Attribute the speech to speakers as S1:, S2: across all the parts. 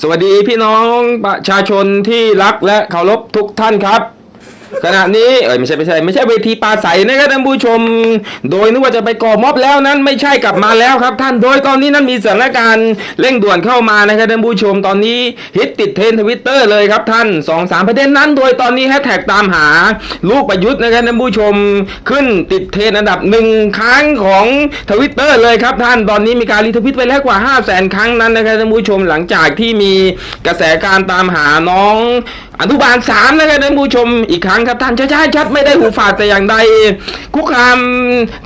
S1: สวัสดีพี่น้องประชาชนที่รักและเคารพทุกท่านครับ ขณะนี้เอ้ยไม่ใช่ไม่ใช่ไม่ใช่เวทีปราศัยนะครับท่านผู้ชม โดยนึกว่าจะไปก่อม็อบแล้วนั้นไม่ใช่กลับมาแล้วครับ ท่านโดยตอนนี้นั้นมีสถานการณ์เร่งด่วนเข้ามานะครับท่านผู้ชมตอนนี้ฮิตติดเทรนทวิตเตอร์เลยครับท่านสองสามประเด็นนั้น โดยตอนนี้แฮชแท็กตามหาลูกประยุทธ์นะครับท่านผู้ชมขึ้นติดเทรนอันดับหนึ่งครั้งของทวิตเตอร์เลยครับท่านตอนนี้มีการรีทวิตไปแล้วกว่า 5 0 0แสนครั้งนั้นนะครับท่านผู้ชมหลังจากที่มีกระแสการตามหาน้องอนุบาลสามนะครับท่านผู้ชมอีกครั้งครับท่านช้าๆชัดไม่ได้หูฝาดแต่อย่างใดคุกคาม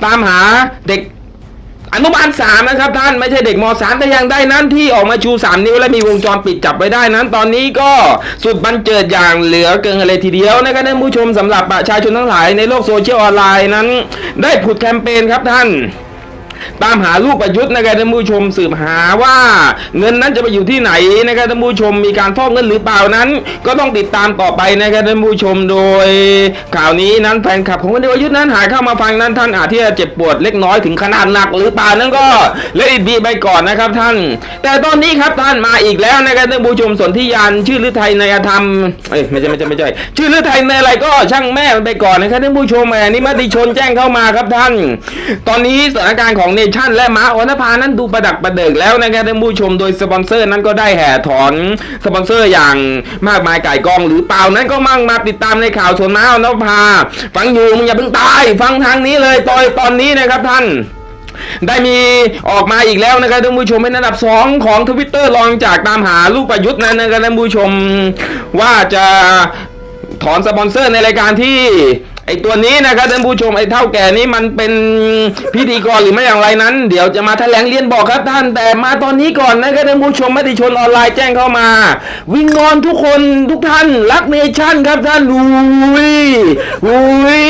S1: ตามหาเด็กอนุบาลสามนะครับท่านไม่ใช่เด็กมสามแต่อย่างใดนั้นที่ออกมาชูสามนิ้วและมีวงจรปิดจับไว้ได้นั้น ตอนนี้ก็สุดบันเจิดอย่างเหลือเกินเลยทีเดียวนะครับท่านผู้ชมสำหรับประชาชนทั้งหลายในโลกโซเชียลออนไลน์นั้น ได้ผุดแคมเปญครับท่าน ตามหาลูกประยุทธ์นะครับท่านผู้ชมสืบหาว่า เงินนั้นจะไปอยู่ที่ไหนนะครับท่านผู้ชมมีการฟอกเงินหรือเปล่านั้น ก็ต้องติดตามต่อไปนะครับท่านผู้ชมโดย ข่าวนี้นั้นแฟนคลับของคนเดียวประยุทธ์นั้นหากเข้ามาฟังนั้นท่านอาจที่จะเจ็บปวดเล็กน้อยถึงขนาดหนักหรือเปล่านั้นก็เลอิดบีไปก่อนนะครับท่าน แต่ตอนนี้ครับท่านมาอีกแล้วนะครับท่านผู้ชมสนธิยานชื่อฤทัยในธรรมเอ้ยไม่ใช่ไม่ใช่ไม่ใช่ชื่อฤทัยในอะไรก็ช่างแม่มันไปก่อนนะครับท่านผู้ชมแหมนี่มติชนแจ้งเข้ามาครับท่าน ตอนนี้สถานการณ์ของของเนชั่นและม้าออนภานั้นดูประดักประเดิกแล้วนะครับท่านผู้ชมโดยสปอนเซอร์นั้นก็ได้แห่ถอนสปอนเซอร์อย่างมากมายไก่กองหรือเปล่านั้นก็มั่งมาติดตามในข่าวชนม้าออนภา ฟังอยู่มึงอย่าเพิ่งตาย ฟังทางนี้เลยตอนตอนนี้นะครับท่านได้มีออกมาอีกแล้วนะครับท่านผู้ชมเป็นอันดับ 2 ของทวิตเตอร์รองจากตามหาลูกประยุทธ์นั้นนะครับท่านผู้ชมว่าจะถอนสปอนเซอร์ในรายการที่ ไอตัวนี้นะครับท่านผู้ชมไอเท่าแก่นี้มันเป็นพิธีกรหรือไม่อย่างไรนั้น เดี๋ยวจะมาแถลงเรียนบอกครับท่าน แต่มาตอนนี้ก่อนนะครับท่านผู้ชมมติชนออนไลน์แจ้งเข้ามา วิงวอนทุกคนทุกท่านรักเนชั่นครับท่านอุ้ยอุ้ย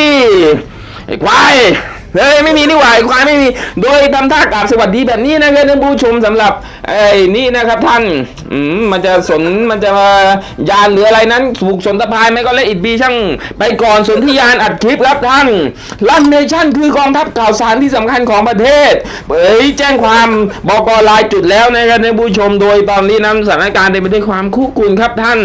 S1: ไอ้ควาย เฮ้ยไม่มีนี่หว่าไอ้ควายไม่มี โดยทำท่ากราบสวัสดีแบบนี้นะครับท่านผู้ชมสำหรับไอ้นี่นะครับท่านอืมมันจะสนมันจะยานหรืออะไรนั้นถูกสนตะพายไหมก็และอิดบีช่างไปก่อนสนที่ยานอัดคลิปครับท่านลันเนชั่นคือกองทัพข่าวสารที่สำคัญของประเทศเผยแจ้งความบอกลายจุดแล้วนะครับท่านผู้ชมโดยตอนนี้นั้นสถานการณ์เต็มไปด้วยความคุกคุนครับท่าน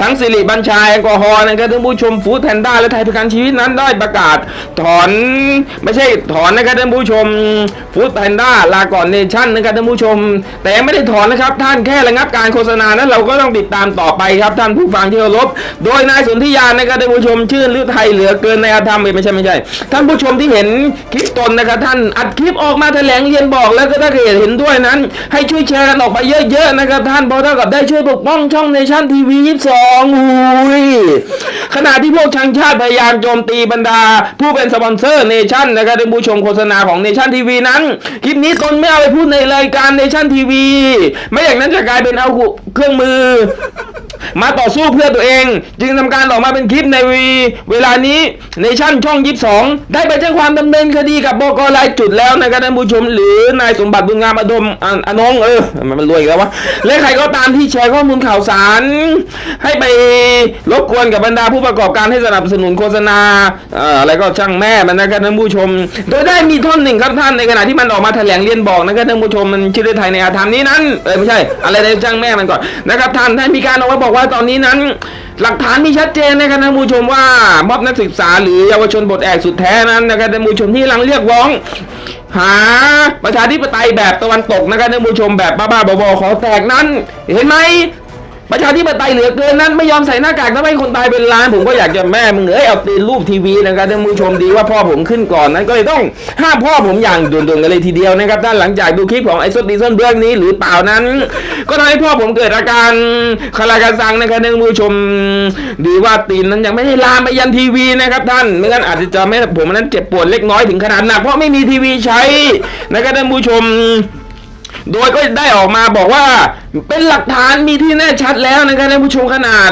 S1: ทั้งสิริบัญชาแอลกอฮอล์นะครับท่านผู้ชมฟู้ดแพนด้าและไทยประกันชีวิตนั้นได้ประกาศ ถอนไม่ใช่ถอนนะครับท่านผู้ชมฟู้ดแพนด้าลาก่อนเนชั่นนะครับท่านผู้ชม แต่ยังไม่ได้ถอนนะครับ ท่านแค่ระงับการโฆษณานั้นเราก็ต้องติดตามต่อไปครับท่านผู้ฟังที่เคารพโดยนายสนธิยานนะครับท่านผู้ชมชื่อลือไทยเหลือเกินในอาธรรมเอ้ยไม่ใช่ไม่ใช่ ท่านผู้ชมที่เห็นคลิปตนนะครับท่านอัดคลิปออกมาแถลงเรียนบอกแล้วก็ถ้าเกิดเห็นด้วยนั้น ให้ช่วยแชร์กันออกไปเยอะๆนะครับท่านเพราะเท่ากับได้ช่วยปกป้องช่องเนชั่นทีวีสองอุ้ยขณะที่พวกชังชาติพยายามโจมตีบรรดา ผู้เป็นสปอนเซอร์เนชั่นนะครับท่านผู้ชมโฆษณาของเนชั่นทีวีนั้นคลิปนี้ตนไม่เอาไปพูดในรายการเนชั่นทีวีไม่อย่างนั้นจะกลายเป็นเอาเครื่องมือ มาต่อสู้เพื่อตัวเอง จึงทำการออกมาเป็นคลิปในวีเวลานี้ในชั่นช่องยีสองได้ไปแจ้งความดำเนินคดีกับบกรายจุดแล้วนะครับท่านผู้ชม หรือนายสมบัติบุญงามอดมอ่าอนงเออมันรวยอีกแล้ววะและใครก็ตามที่แชร์ข้อมูลข่าวสาร ให้ไปรบกวนกับบรรดาผู้ประกอบการให้สนับสนุนโฆษณาเอ่ออะไรก็ช่างแม่มันนะครับท่านผู้ชม โดยได้มีท่อนหนึ่งครับท่านในขณะที่มันออกมาแถลงเรียนบอกนะครับท่านผู้ชมมันชื่อไทยในอาธรรมนี้นั้นเออไม่ใช่ อะไรในช่างแม่มันก่อนนะครับท่านได้มีการออกมาบอกว่าตอนนี้นั้นหลักฐานมีชัดเจนนะครับท่านผู้ชมว่าม็อบนักศึกษาหรือเยาวชนบทแอกสุดแท้นั้นนะครับท่านผู้ชมที่กำลังเรียกร้อง หาประชาธิปไตยแบบตะวันตกนะครับท่านผู้ชมแบบบ้าๆบอๆขอแตกนั้น เห็นไหม ประชาธิปไตยเหลือเกินนั้นไม่ยอมใส่หน้ากากทำให้คนตายเป็นล้านผมก็อยากจะแม่มึงเอ้ยเอาตีนรูปทีวีนะครับท่านผู้ชมดีว่าพ่อผมขึ้นก่อนนั้นก็เลยต้องห้ามพ่อผมอย่างด่วนๆกันเลยทีเดียวนะครับด้านหลังจากดูคลิปของไอ้ซดดีซอนเบื้องนี้หรือเปล่านั้น ก็ทำให้พ่อผมเกิดอาการคาราการซังนะครับท่านผู้ชมดีว่าตีนนั้นยังไม่ได้ลามไปยันทีวีนะครับท่านไม่งั้นอาจจะทำให้ผมนั้นเจ็บปวดเล็กน้อยถึงขนาดหนักเพราะไม่มีทีวีใช้นะครับท่านผู้ชม โดยก็ได้ออกมาบอกว่าเป็นหลักฐานมีที่แน่ชัดแล้วนะครับท่านผู้ชมขนาด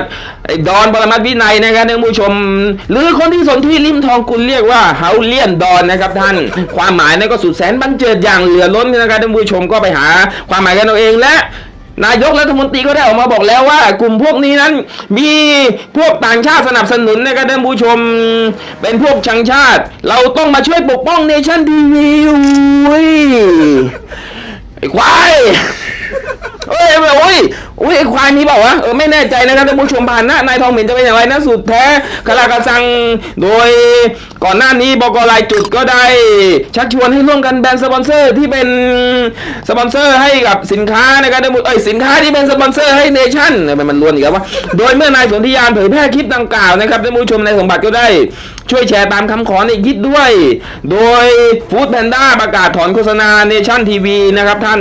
S1: ดอนปรมัตวินัยนะครับท่านผู้ชม หรือคนที่สนที่ริมทองกุลเรียกว่าเฮาเลียนดอนนะครับท่านความหมายนั้นก็สุดแสนบันเจิดอย่างเหลือล้นนะครับท่านผู้ชมก็ไปหาความหมายกันเอาเองและนายกรัฐมนตรีก็ได้ออกมาบอกแล้วว่ากลุ่มพวกนี้นั้นมีพวกต่างชาติสนับสนุนนะครับท่านผู้ชมเป็นพวกชังชาติ เราต้องมาช่วยปกป้องเนชั่นทีวีอุ้ย ไอ้ควายเฮ้ยโอ้ย อุ้ยไอ้ควายมีเปล่าวะเออไม่แน่ใจนะครับท่านผู้ชมผ่านหน้านายทองเหม็นจะเป็นอย่างไรนะสุดแท้คลากรซังโดยก่อนหน้านี้บกรายจุดก็ได้ชักชวนให้ร่วมกันแบรนด์สปอนเซอร์ที่เป็นสปอนเซอร์ให้กับสินค้านะครับท่านผู้เอ้ยสินค้าที่เป็นสปอนเซอร์ให้เนชั่นมันมันล้วนอีกแล้ววะโดยเมื่อนายสนธิยานเผยแพร่คลิปดังกล่าวนะครับท่านผู้ชมนายสมบัติก็ได้ ช่วยแชร์ตามคำขอในคิดด้วย โดยฟู้ดแพนด้าประกาศถอนโฆษณาเนชั่นทีวีนะครับท่าน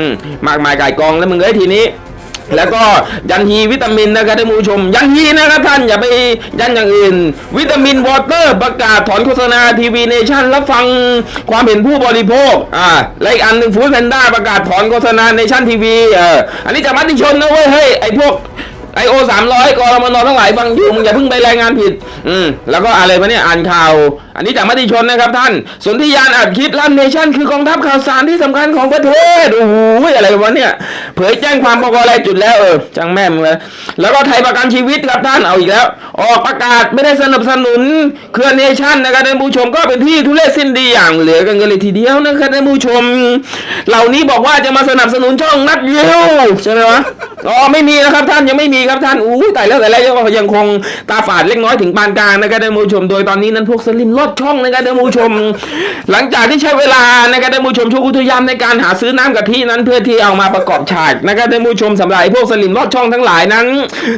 S1: มมากมายก่ายกองแล้วมึงเอ้ยทีนี้ แล้วก็ยันฮีวิตามินนะครับท่านผู้ชม ยันฮีนะครับท่านอย่าไปยันอย่างอื่น วิตามินวอเตอร์ประกาศถอนโฆษณาทีวีเนชั่นรับฟังความเห็นผู้บริโภคอ่าและอีกอันหนึ่งฟู้ดแพนด้าประกาศถอนโฆษณาเนชั่นทีวีเอออันนี้จากมติชนนะเว้ยเฮ้ยไอพวกไอโอสามร้อยกรมนทั้งหลายฟังอยู่มึงอย่าเพิ่งไปรายงานผิด อืมแล้วก็อะไรวะเนี่ยอ่านข่าว อันนี้จากมติชนนะครับท่าน สนธิยานอัดคลิปลั่นเนชั่นคือกองทัพข่าวสารที่สำคัญของประเทศ โอ้โหอะไรวะเนี่ย เผยแจ้งความปกอะไรจุดแล้วเออจังแม่มึงเลยแล้วก็ไทยประกันชีวิตครับท่านเอาอีกแล้ว ออกประกาศไม่ได้สนับสนุนเครือเนชั่นนะครับท่านผู้ชมก็เป็นที่ทุเรศสิ้นดีอย่างเหลือกันเลยทีเดียวนะครับท่านผู้ชม เหล่านี้บอกว่าจะมาสนับสนุนช่องนัดวิวใช่ไหมวะอ๋อไม่มีนะครับท่านยังไม่มีครับท่านอู้แต่แล้วแต่แล้วยังคงตาฝาดเล็กน้อยถึงปานกลางนะครับท่านผู้ชมโดยตอนนี้นั้นพวกสลิมลอดช่องนะครับท่านผู้ชม หลังจากที่ใช้เวลานะครับท่านผู้ชมช่วงอุทยามในการหาซื้อน้ำกะทินั้นเพื่อที่เอามาประกอบฉากนะครับท่านผู้ชมสำหรับไอพวกสลิมลอดช่องทั้งหลายนั้น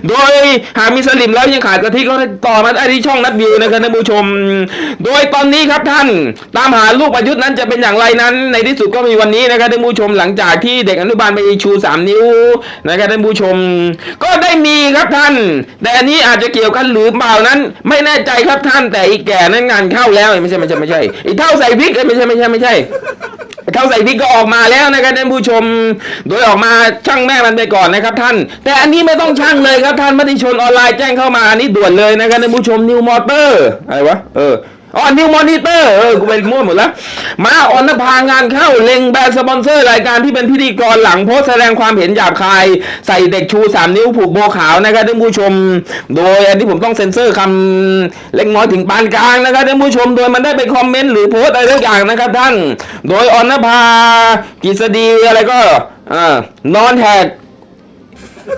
S1: โดยหากมีสลิมแล้วยังขาดกะทิก็ต่อมาได้ที่ช่องนัดวิวนะครับท่านผู้ชม โดยตอนนี้ครับท่านตามหาลูกประยุทธ์นั้นจะเป็นอย่างไรนั้น ในที่สุดก็มีวันนี้นะครับท่านผู้ชมหลังจากที่เด็กอนุบาลไปชูสามนิ้วนะครับท่านผู้ชม ก็ได้มีครับท่าน แต่อันนี้อาจจะเกี่ยวกันหรือเปล่านั้น ไม่แน่ใจครับท่านแต่อีกแก่นั้นงานเท่าแล้วไม่ใช่ไม่ใช่ไม่ใช่ไอ้เท่าใส่พริกเอ้ไม่ใช่ไม่ใช่ไม่ใช่เท่าใส่พริกก็ออกมาแล้วนะครับท่านผู้ชม โดยออกมาช่างแม่มันไปก่อนนะครับท่าน แต่อันนี้ไม่ต้องช่างเลยครับท่านมติชนออนไลน์แจ้งเข้ามาอันนี้ด่วนเลยนะครับท่านผู้ชมนิวมอเตอร์อะไรวะเออ อ๋อนิวมอนิเตอร์เออกูไปมั่วหมดแล้ว มาออนนภางานเข้าเล็งแบรนด์สปอนเซอร์รายการที่เป็นพิธีกรหลังโพสแสดงความเห็นหยาบคาย ใส่เด็กชูสามนิ้วผูกโบขาวนะครับท่านผู้ชม โดยอันที่ผมต้องเซ็นเซอร์คำเล็กน้อยถึงปานกลางนะครับท่านผู้ชมโดยมันได้ไปคอมเมนต์หรือโพสอะไรทุกอย่างนะครับท่าน โดยออนนภากิษฎีอะไรก็อ่านอนแหก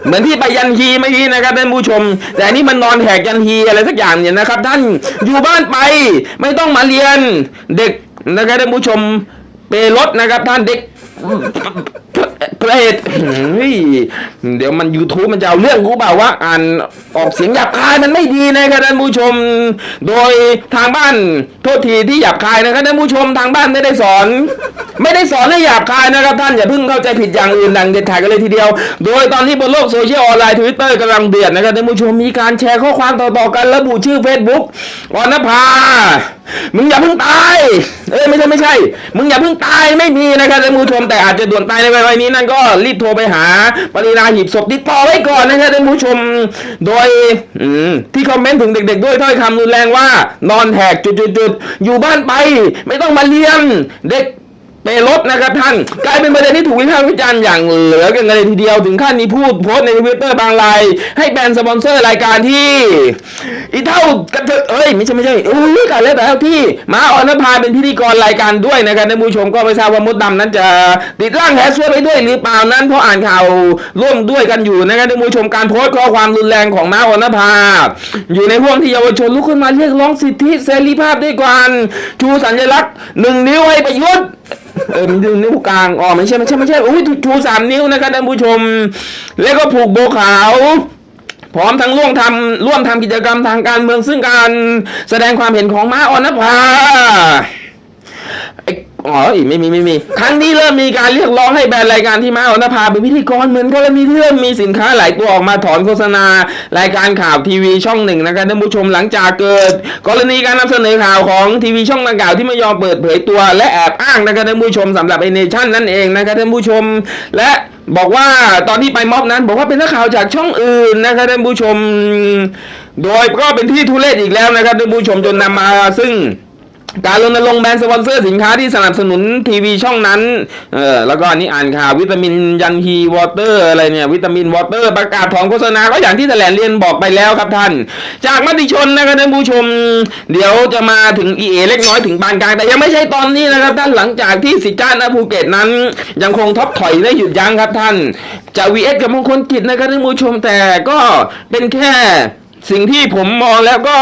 S1: เหมือนที่ไปยันฮีเมื่อกี้นะครับท่านผู้ชม แต่อันนี้มันนอนแหกยันฮีอะไรสักอย่างเนี่ยนะครับ ท่านอยู่บ้านไปไม่ต้องมาเรียนเด็กนะครับท่านผู้ชมเปรถนะครับ ท่านเด็ก เพลดเฮ้ยเดี๋ยวมัน YouTube มันจะเอาเรื่องกูเปล่าว่าอ่านออกเสียงหยาบคายมันไม่ดีนะครับท่านผู้ชม โดยทางบ้านโทษทีที่หยาบคายนะครับท่านผู้ชมทางบ้านไม่ได้สอน ไม่ได้สอนให้หยาบคายนะครับท่านอย่าเพิ่งเข้าใจผิดอย่างอื่นดังเด็ดขาดกันเลยทีเดียว โดยตอนนี้บนโลกโซเชียลออนไลน์ทวิตเตอร์กำลังเดือดนะครับท่านผู้ชมมีการแชร์ข้อความต่อๆกันระบุชื่อ Facebook ออนภา มึงอย่าเพิ่งตาย เอ้ยไม่ใช่ไม่ใช่ มึงอย่าเพิ่งตายไม่มีนะครับท่านผู้ชมแต่อาจจะด่วนตายในวัยนี้นั่นก็รีบโทรไปหาปรินาหีบศพติดต่อไว้ก่อนนะครับท่านผู้ชม โดยอืที่คอมเมนต์ถึงเด็ก ๆ ด้วยถ้อยคำรุนแรงว่า นอนแหกจุดๆอยู่บ้านไป ไม่ต้องมาเรียนเด็ก เปรถนะครับท่านกลายเป็นประเด็นที่ถูกวิพากษ์วิจารณ์อย่างเหลือกันเลยทีเดียวถึงขั้นมีพูดโพสต์ในทวิตเตอร์บางรายให้แบนสปอนเซอร์รายการที่อีเท่ากระเทยเอ้ยไม่ใช่ไม่ใช่โอ้ยกันแล้วแต่ที่มาออนภาเป็นพิธีกรรายการด้วยนะครับท่านผู้ชมก็ไม่ทราบว่ามดดำนั้นจะติดร่างแฮชแท็กไปด้วยหรือเปล่านั้นเพราะอ่านข่าวร่วมด้วยกันอยู่นะครับท่านผู้ชมการโพสต์ข้อความรุนแรงของมาออนภาอยู่ในห่วงที่เยาวชนลุกขึ้นมาเรียกร้องสิทธิเสรีภาพด้วยกันชูสัญลักษณ์หนึ่งนิ้วให้ประยุทธ์ เออมันดูนิ้วกลางอ๋อไม่ใช่ไม่ใช่ไม่ใช่อุ้ยชูสามนิ้วนะครับท่านผู้ชม แล้วก็ผูกโบขาวพร้อมทั้งร่วมทำร่วมทำกิจกรรมทางการเมืองซึ่งการแสดงความเห็นของม้าออนภาไอ๋ออีกไม่มีไม่มี ครั้งนี้เริ่มมีการเรียกร้องให้แบรนด์รายการที่มาอนภาเป็นพิธีกรเหมือนกรณีที่เริ่มมีสินค้าหลายตัวออกมาถอนโฆษณารายการข่าวทีวีช่องหนึ่งนะครับท่านผู้ชมหลังจากเกิด กรณีการนำเสนอข่าวของทีวีช่องดังกล่าวที่ไม่ยอมเปิดเผยตัว และแอบอ้างนะครับท่านผู้ชมสำหรับไอเนชั่นนั่นเองนะครับท่านผู้ชม และบอกว่าตอนที่ไปม็อบนั้น บอกว่าเป็นนักข่าวจากช่องอื่นนะครับท่านผู้ชม โดยก็เป็นที่ทุเรศอีกแล้วนะครับท่านผู้ชมจนนำมาซึ่ง การรณรงค์แบนสปอนเซอร์สินค้าที่สนับสนุนทีวีช่องนั้น เออ แล้วก็อันนี้อ่านข่าววิตามินยันฮีวอเตอร์อะไรเนี่ย วิตามินวอเตอร์ประกาศถอนโฆษณาก็อย่างที่แถลงเรียนบอกไปแล้วครับท่าน จากมติชนนะครับท่านผู้ชม เดี๋ยวจะมาถึง EA เล็กน้อยถึงปานกลาง แต่ยังไม่ใช่ตอนนี้นะครับท่านหลังจากที่สิจ้าณภูเก็ตนั้น ยังคงท็อปถอยได้หยุดยั้งครับท่าน จะ VS กับมงคลกิจนะครับท่านผู้ชมแต่ก็เป็นแค่ สิ่งที่ผมมองแล้วก็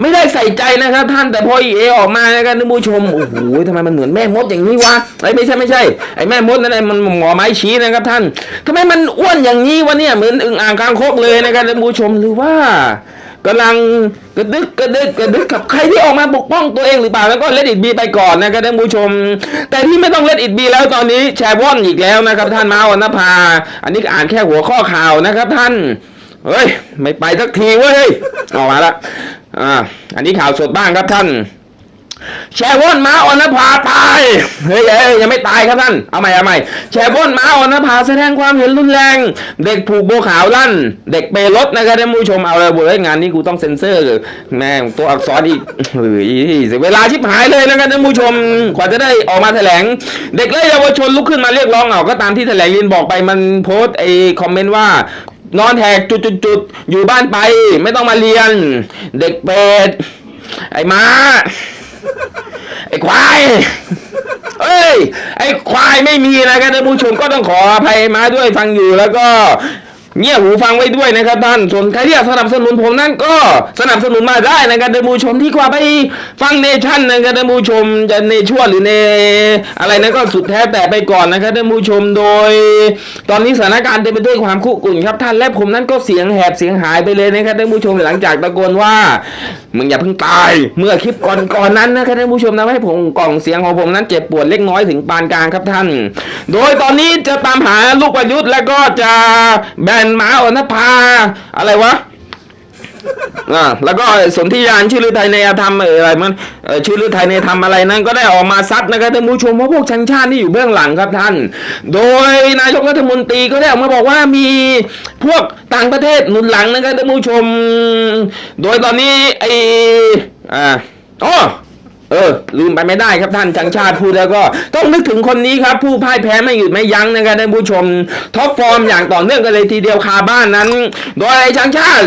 S1: ไม่ได้ใส่ใจนะครับ ท่านแต่พอเอออกมานะครับท่านผู้ชมโอ้โหทำไมมันเหมือนแม่มดอย่างนี้วะไอ้ไม่ใช่ไม่ใช่ไอ้แม่มดนั่นไอ้มันหมอไม้ชี้นะครับ ท่านทำไมมันอ้วนอย่างนี้วะเนี่ยเหมือนอึ่งอ่างคางคกเลยนะครับท่านผู้ชมหรือว่ากำลังกระดึกกระดึกกระดึกกับใครที่ออกมาปกป้องตัวเองหรือเปล่าแล้วก็เลดอิดบีไปก่อนนะครับท่านผู้ชม แต่ที่ไม่ต้องเลดอิดบีแล้วตอนนี้แชร์วอนอีกแล้วนะครับ ท่านมาวันนภา อันนี้อ่านแค่หัวข้อข่าวนะครับท่าน เฮ้ย ไม่ไปสักทีเว้ยออกมาละอ่า อันนี้ข่าวสดบ้างครับท่าน แชร์วอนม้าออนภาตาย เฮ้ยยังไม่ตายครับท่าน เอาใหม่เอาใหม่ แชร์วอนม้าออนภาแสดงความเห็นรุนแรง เด็กผูกโบขาวลั่น เด็กเปรถนะครับท่านผู้ชมเอาเลยเว้ยงานนี้กูต้องเซ็นเซอร์แม่ตัวอักษรอีกเฮ้ยเวลาชิบหายเลยนะครับท่านผู้ชม กว่าจะได้ออกมาแถลง เด็กและเยาวชนลุกขึ้นมาเรียกร้องเอาก็ตามที่แถลงเรียนบอกไปมันโพสต์ไอ้คอมเมนต์ว่า นอนแหกจุดๆๆอยู่บ้านไป ไม่ต้องมาเรียน เด็กเป็ดไอ้ม้า ไอ้ควายเอ้ย ไอ้ควายไม่มีนะครับท่านผู้ชมก็ต้องขออภัยมาด้วยฟังอยู่แล้วก็ เงี่ยหูฟังไว้ด้วยนะครับท่าน ส่วนใครที่อยากสนับสนุนผมนั่นก็สนับสนุนมาได้นะครับท่านผู้ชมที่กว่าไปฟังเนชั่นนะครับท่านผู้ชมจะเนชั่วหรือเนอะไรนั้นก็สุดแท้แต่ไปก่อนนะครับท่านผู้ชมโดย ตอนนี้สถานการณ์เต็มไปด้วยความคุกกุ่นครับท่านและผมนั้นก็เสียงแหบเสียงหายไปเลยนะครับท่านผู้ชมหลังจากตะโกนว่า มึงอย่าเพิ่งตาย เมื่อคลิปก่อนก่อนนั้นนะครับท่านผู้ชมนะให้ผมกล่องเสียงของผมนั้นเจ็บปวดเล็กน้อยถึงปานกลางครับท่าน โดยตอนนี้จะตามหาลูกประยุทธ์แล้วก็จะแบนหมาอนภาอะไรวะ อ่าแล้วก็สนธิยานชื่อฤทัยในธรรมอะไรมันเอ่อชื่อฤทัยในธรรมอะไรนั้น ก็ได้ออกมาซัดนะครับท่านผู้ชมว่าะพวกชังชาติที่อยู่เบื้องหลังครับท่าน โดยนายกรัฐมนตรีก็ได้ออกมาบอกว่ามีพวกต่างประเทศหนุนหลังนะครับท่านผู้ชม โดยตอนนี้ไออ่าอ๋อเออ ลืมไปไม่ได้ครับท่านชังชาติพูดแล้วก็ ต้องนึกถึงคนนี้ครับ ผู้พ่ายแพ้ไม่หยุดไม่ยั้งนะครับท่านผู้ชมท็อปฟอร์มอย่างต่อเนื่องกันเลยทีเดียวคาบ้านนั้น โดยชังชาติ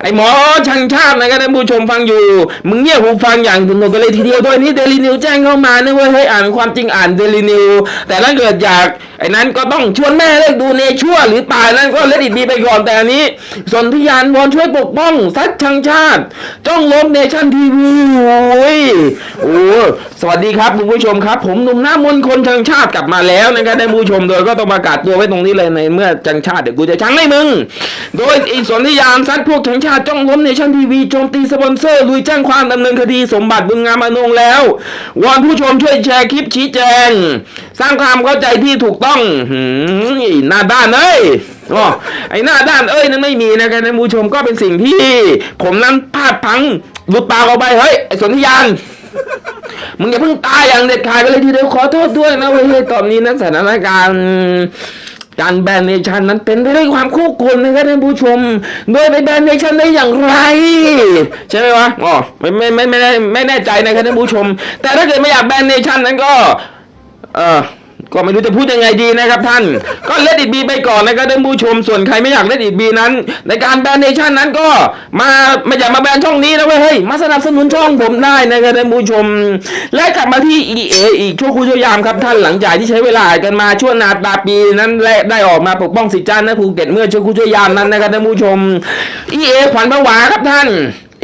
S1: ไอหมอชังชาตินะครับท่านผู้ชมฟังอยู่ มึงเงียหูฟังอย่างถึงกันเลยทีเดียวโดยนี้เดลินิวแจ้งเข้ามานะเว้ยให้อ่านความจริงอ่านเดลินิวแต่ถ้าเกิดอยากไอ้นั้นก็ต้องชวนแม่เลิกดูเนชั่วหรือตายนั้นก็เลดิบีไปก่อนแต่อันนี้สนธิยานวอนช่วยปกป้องซัดชังชาติ จ้องล้มเนชั่นทีวีโอ้ยโอ้สวัสดีครับคุณผู้ชมครับ ผมหนุ่มหน้ามนคนชังชาติกลับมาแล้วนะครับท่านผู้ชมโดยก็ต้องประกาศตัวไว้ตรงนี้เลยในเมื่อชังชาติเดี๋ยวกูจะชังให้มึง โดยอีสนธิยานซัดพวกชังชาติจ้องล้มเนชั่นทีวีโจมตีสปอนเซอร์ลุยแจ้งความดำเนินคดีสมบัติบุญงามอนงแล้ววอนผู้ชมช่วยแชร์คลิปชี้แจง สร้างความเข้าใจที่ถูกต้องหืมหน้าด้านเอ้ยอ๋อไอ้หน้าด้านเอ้ยนั้นไม่มีนะครับท่านผู้ชมก็เป็นสิ่งที่ ผมนั้นพลาดพลังหลุดปากออกไปเฮ้ยไอ้สนธิยานมึงอย่าเพิ่งตายอย่างเด็ดขาดกันเลยทีเดียวขอโทษด้วยนะเว้ยตอนนี้นั้นสถานการณ์ การแบนเนชั่นนั้นเป็นไปด้วยความคู่ควรนะครับท่านผู้ชม โดยไปแบนเนชั่นได้อย่างไร ใช่ไหมวะอ๋อไม่ไม่ไม่ไม่แน่ไม่แน่ใจนะครับท่านผู้ชม แต่ถ้าเกิดไม่อยากแบนเนชั่นนั้นก็ เออ ก็ไม่รู้จะพูดยังไงดีนะครับท่าน ก็เลดอิดบีไปก่อนนะครับท่านผู้ชมส่วนใครไม่อยากเลดอิดบีนั้น ในการแบนเนชั่นนั้นก็มาไม่อยากมาแบนช่องนี้นะเว้ยเฮ้ยมาสนับสนุนช่องผมได้นะครับท่านผู้ชม และกลับมาที่ EA อีกชั่วครู่ชั่วยามครับท่านหลังจากที่ใช้เวลากันมาช่วงนาตาปีนั้นและได้ออกมาปกป้องสิทธิจ้านะภูเก็ตเมื่อชั่วครู่ชั่วยามนั้นนะครับท่านผู้ชม EA ขวัญผวาครับท่าน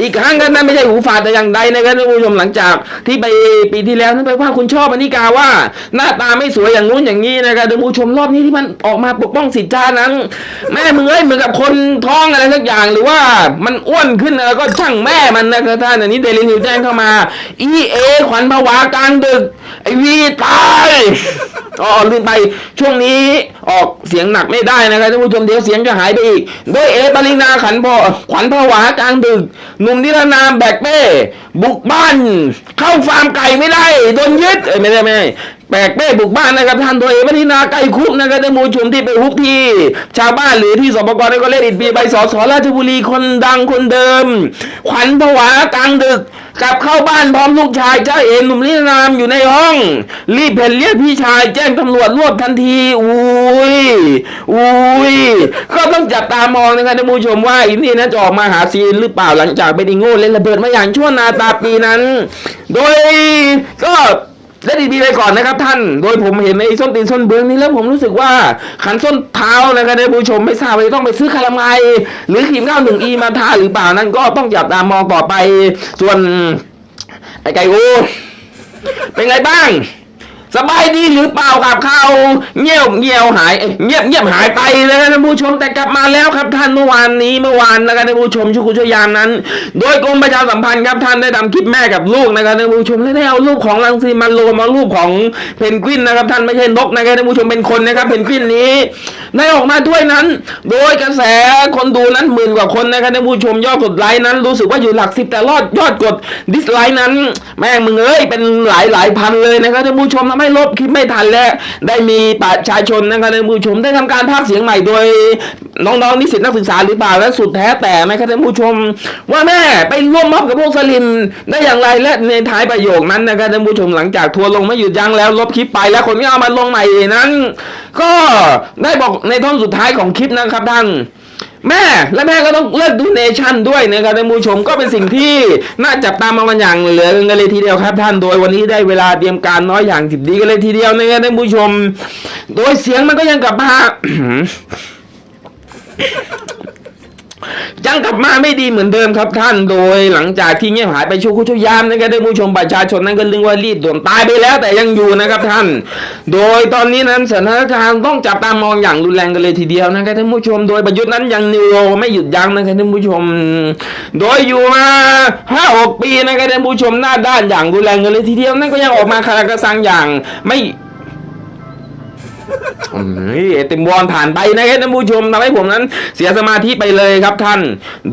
S1: อีกครั้งกันนั้นไม่ใช่หูฝาดแต่อย่างใดนะครับท่านผู้ชมหลังจากที่ไปปีที่แล้วนั้นไปว่าคุณชอบอนิกาว่า หน้าตาไม่สวยอย่างนู้นอย่างนี้นะครับท่านผู้ชมรอบนี้ที่มันออกมาปกป้องสิทธิจ้านั้น แม่มึงเอ้ยเหมือนกับคนท้องอะไรสักอย่างหรือว่ามันอ้วนขึ้นแล้วก็ช่างแม่มันนะครับท่านอันนี้เดลินิวแจ้งเข้ามา EA ขวัญผวากลางดึกไอวีตายอ๋อลืมไปช่วงนี้ออกเสียงหนักไม่ได้นะครับท่านผู้ชมเดี๋ยวเสียงจะหายไปอีกโดยเอปรินาขันพอขวัญผวากลางดึกหนุมนิรนามแบกเป้ บุกบ้าน เข้าฟาร์มไก่ไม่ได้ โดนยึดเอ้ยไม่ได้ไม่ได้แปลกเป้บุกบ้านนะครับท่านโดยวัฒนาไกรคุปนะครับท่านผู้ชมที่ไปฮุบที่ ชาวบ้านหรือที่สปกรก็เล่นอิดปีใบสอสอราชบุรีคนดังคนเดิม ขวัญผวากลางดึกกลับเข้าบ้านพร้อมลูกชายเจ้าเอ็นหนุ่มนิรนามอยู่ในห้อง รีบเพ่นเรียกพี่ชายแจ้งตำรวจรวบทันทีอุ้ยอุ้ยก็ต้องจับตามองนะครับท่านผู้ชมว่าอินนี่นั้นจะออกมาหาซีนหรือเปล่าหลังจากไปดิโง่เล่นระเบิดมาอย่างชั่วนาตาปีนั้น โดยก็ ได้ดีๆไปก่อนนะครับท่าน โดยผมเห็นในส้นตีนส้นเบื้องนี้แล้วผมรู้สึกว่าขันส้นเท้านะครับท่านผู้ชมไม่ทราบว่าจะต้องไปซื้อคาราไมหรือครีมเก้าหนึ่งอีมาทาหรือเปล่านั้นก็ต้องจับตามองต่อไป ส่วนไอ้ไก่อูเป็นไงบ้าง สบายดีหรือเปล่าครับเขาเงียบเงียบหายเงียบเงียบหายไปเลยนะท่านผู้ชมแต่กลับมาแล้วครับท่านเมื่อวานนี้เมื่อวานนะครับท่านผู้ชมชุกุชยามนั้น โดยกรมประชาสัมพันธ์ครับท่านได้ทำคลิปแม่กับลูกนะครับท่านผู้ชมและได้เอารูปของรังสีมันโรมารูปของเพนกวินนะครับท่านไม่ใช่นกนะครับท่านผู้ชมเป็นคนนะครับเพนกวินนี้ได้ออกมาด้วยนั้น โดยกระแสคนดูนั้นหมื่นกว่าคนนะครับท่านผู้ชมยอดกดไลค์นั้น รู้สึกว่าอยู่หลักสิบแต่รอดยอดกดดิสไลค์นั้น แม่งมึงเอ้ยเป็นหลายหลายพันเลยนะครับท่านผู้ชมทำให้ลบคลิปไม่ทันและได้มีประชาชนนะครับท่านผู้ชมได้ทำการพากย์เสียงใหม่โดยน้องๆนิสิตนักศึกษาหรือเปล่าและสุดแท้แต่นะครับท่านผู้ชม ว่าแม่ไปร่วมมอบกับพวกสลิมได้อย่างไรและในท้ายประโยคนั้นนะครับท่านผู้ชมหลังจากทัวร์ลงไม่หยุดยั้งแล้วลบคลิปไปแล้วคนที่เอามาลงใหม่นั้น ก็ได้บอกในท่อนสุดท้ายของคลิปนะครับท่าน แม่และแม่ก็ต้องเลิกดูเนชั่นด้วยนะครับท่านผู้ชมก็เป็นสิ่งที่น่าจับตามมาวันอย่างเหลือเกินเลยทีเดียวครับท่านโดยวันนี้ได้เวลาเตรียมการน้อยอย่างสิบดีกันเลยทีเดียวนะครับท่านผู้ชม โดยเสียงมันก็ยังกลับมา ยังกลับมาไม่ดีเหมือนเดิมครับท่านโดยหลังจากที่เงียบหายไปชั่วครู่ชั่วยามนะครับท่านผู้ชมประชาชนนั้นก็ลึงว่ารีดด่วนตายไปแล้วแต่ยังอยู่นะครับท่าน โดยตอนนี้นั้นสถานการณ์ต้องจับตามองอย่างรุนแรงกันเลยทีเดียวนะครับท่านผู้ชม โดยประยุทธ์นั้นยังนิวโรไม่หยุดยั้งนะครับท่านผู้ชม โดยอยู่มาห้าหกปีนะครับท่านผู้ชมหน้าด้านอย่างรุนแรงกันเลยทีเดียวนั่นก็ยังออกมาคาราคาซังอย่างไม่ เฮ้ยไอติมวอนผ่านไปนะครับท่านผู้ชมทำให้ผมนั้นเสียสมาธิไปเลยครับท่าน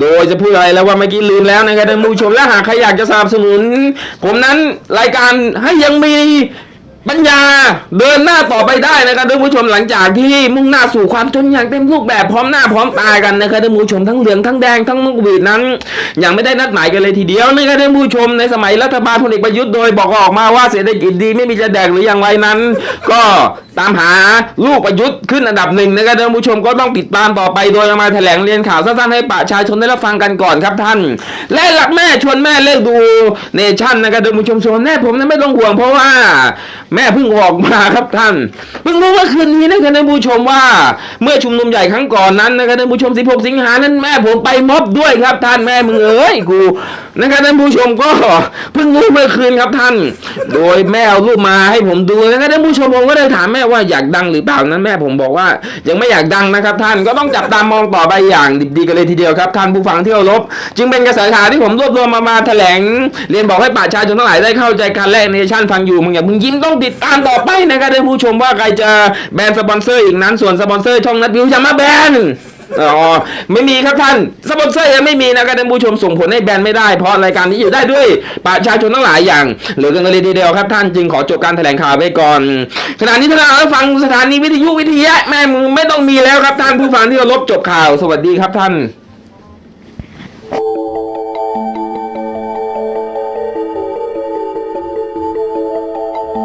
S1: โดยจะพูดอะไรแล้วว่าเมื่อกี้ลืมแล้วนะครับท่านผู้ชมและหากใครอยากจะสนับสนุน ผมนั้นรายการให้ยังมีปัญญาเดินหน้าต่อไปได้นะครับท่านผู้ชมหลังจากที่มุ่งหน้าสู่ความจนอย่างเต็มรูปแบบพร้อมหน้าพร้อมตากันนะครับท่านผู้ชมทั้งเหลืองทั้งแดงทั้งนกหวีดนั้นยังไม่ได้นัดหมายกันเลยทีเดียวนะครับท่านผู้ชมในสมัยรัฐบาลพลเอกประยุทธ์โดยบอกออกมาว่าเศรษฐกิจดีไม่มีจะแดกหรืออย่างไรนั้น ก็ตามหาลูกประยุทธ์ขึ้นอันดับหนึ่งนะครับท่านผู้ชมก็ต้องติดตามต่อไปโดยเอามาแถลงเรียนข่าวสั้นๆให้ประชาชนได้รับฟังกันก่อนครับท่าน และหลักแม่ชวนแม่เลิกดูเนชั่นนะครับท่านผู้ชมส่วนแม่ผมนั้นไม่ต้องห่วงเพราะว่า แม่เพิ่งออกมาครับท่านเพิ่งรู้ว่าคืนนี้นะครับท่านผู้ชมว่า เมื่อชุมนุมใหญ่ครั้งก่อนนั้นนะครับท่านผู้ชม 16 สิงหานั้นแม่ผมไปม็อบด้วยครับท่านแม่มึงเอ้ยกูนะครับท่านผู้ชมก็เพิ่งรู้เมื่อคืนครับท่าน โดยแม่เอารูปมาให้ผมดูนะครับท่านผู้ชมผมก็ได้ถามแม่ม่ว่าอยากดังหรือเปล่านั้นแม่ผมบอกว่า ยังไม่อยากดังนะครับ ท่านก็ต้องจับตามองต่อไปอย่างดีๆกันเลยทีเดียวครับท่านผู้ฟังที่เคารพจึงเป็นกระแสข่าวที่ผมรวบรวมมามาแถลง เรียนบอกให้ประชาชนทั้งหลายได้เข้าใจการแลกเนชั่นฟังอยู่มึงอย่ามึงยิ้มต้องติดตามต่อไปนะครับท่านผู้ชมว่าใครจะแบนสปอนเซอร์อีกนั้นส่วนสปอนเซอร์ช่องนัดวิวจะมาแบน อ๋อไม่มีครับท่านสปอนเซอร์ยังไม่มีนะครับท่านผู้ชมส่งผลให้แบนไม่ได้เพราะรายการนี้อยู่ได้ด้วยประชาชนทั้งหลายอย่าง เหลือกันเลยทีเดียวครับท่านจึงขอจบการแถลงข่าวไปก่อนขณะนี้ท่านกำลังฟังสถานีวิทยุวิทยะแม่มึงไม่ต้องมีแล้วครับท่านผู้ฟังที่เราลบจบข่าว สวัสดีครับท่าน